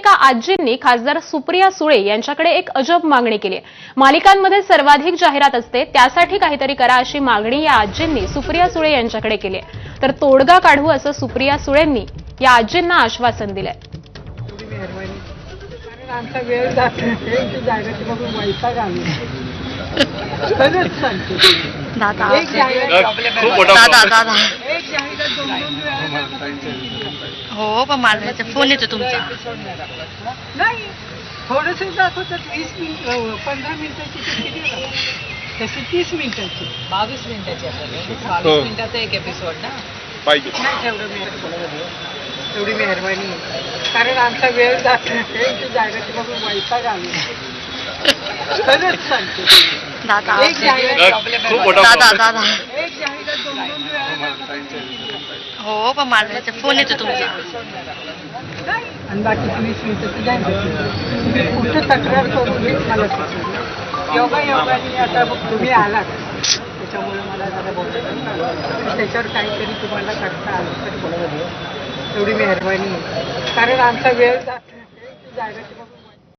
एका आजींनी खासदार सुप्रिया सुळे यांच्याकडे एक अजब मागणी केली आहे. मालिकांमध्ये सर्वाधिक जाहिरात असते त्यासाठी काहीतरी करा अशी मागणी या आजींनी सुप्रिया सुळे यांच्याकडे केली आहे. तर तोडगा काढू असं सुप्रिया सुळेंनी या आजींना आश्वासन दिलंय. आमचा वेळ जात. जाहिराती बघून वैताग आलो खरंच सांगते. एक जाहिरात दोन दोन वेळा दाखवतात. हो पण मला फोन येतो तुमचा. नाही थोडस दाखवतात वीस मिनिट पंधरा मिनिटाची? तशी तीस मिनिटाची. बावीस मिनिटाची हो. बावीस मिनिटाचा एक एपिसोड ना? पाहिजे. नाही तेवढं मेहरबानी एवढी मेहरबानी. कारण आमचा वेळ जात नाही बघून वैताग आलो. खरंच सांगते. दादा एक जाहिरात खूप मोठा दादा problem. दादा. एक जाहिरात दोन दोन वेळा दाखवतात. हो पण मला त्याचा फोन येतो तुमचा. आणि बाकी वीस मिनिटं जाहिरात तुम्ही तक्रार करू हे मला सुचवलं योगा योगाने आता तुम्ही आलात. त्याच्यामुळे मला जरा बोलत झालं. त्याच्यावर काहीतरी तुम्हाला करता आलं तर बोला एवढी मेहरबानी. कारण आमचा वेळ जात नाही. ती जाहिराती